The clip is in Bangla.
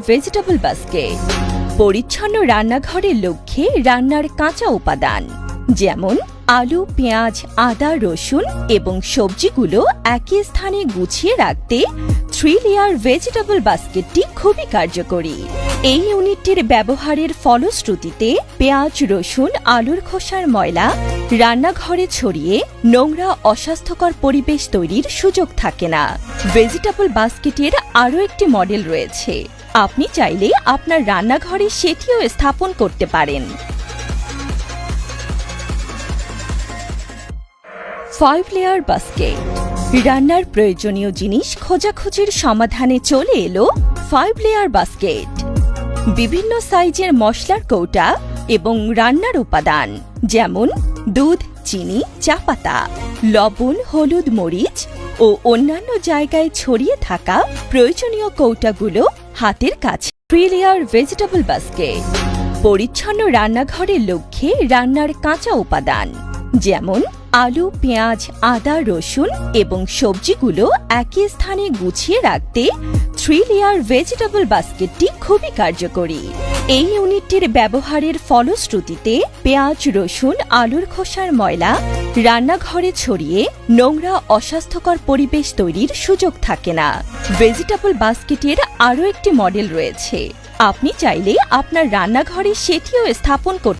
ভেজিটেবল বাস্কেট পরিচ্ছন্ন রান্নাঘরের লক্ষ্যে রান্নার কাঁচা উপাদান। যেমন আলু, পেঁয়াজ, আদা, রসুন এবং সবজিগুলো একই স্থানে গুছিয়ে রাখতে থ্রি লেয়ার ভেজিটেবল বাস্কেটটি খুবই কার্যকরী। এই ইউনিটটির ব্যবহারের ফলশ্রুতিতে পেঁয়াজ, রসুন, আলুর খোসার ময়লা, রান্নাঘরে ছড়িয়ে নোংরা, অস্বাস্থ্যকর পরিবেশ তৈরির সুযোগ থাকে না। ভেজিটেবল বাস্কেটের আরও একটি মডেল রয়েছে। আপনি চাইলে আপনার রান্নাঘরে সেটিও স্থাপন করতে পারেন। ফাইভ লেয়ার বাস্কেট রান্নার প্রয়োজনীয় জিনিস খোঁজাখুঁজির সমাধানে চলে এলো ফাইভ লেয়ার বাস্কেট বিভিন্ন সাইজের মশলার কৌটা এবং রান্নার উপাদান, যেমন দুধ, চিনি, চা পাতা, লবণ, হলুদ, মরিচ ও অন্যান্য জায়গায় ছড়িয়ে থাকা প্রয়োজনীয় কৌটাগুলো হাতের কাছে। থ্রি লেয়ার ভেজিটেবল বাস্কেট পরিচ্ছন্ন রান্নাঘরের লক্ষ্যে রান্নার কাঁচা উপাদান, যেমন আলু, পেঁয়াজ, আদা, রসুন এবং সবজিগুলো একই স্থানে গুছিয়ে রাখতে থ্রি লেয়ার ভেজিটেবল বাস্কেটটি খুবই কার্যকরী। এই ইউনিটটির ব্যবহারের ফলশ্রুতিতে পেঁয়াজ, রসুন, আলুর খোসার ময়লা, রান্নাঘরে ছড়িয়ে নোংরা, অস্বাস্থ্যকর পরিবেশ তৈরির সুযোগ থাকে না। ভেজিটেবল বাস্কেটের আরও একটি মডেল রয়েছে। আপনি চাইলে আপনার রান্নাঘরে সেটিও স্থাপন করতে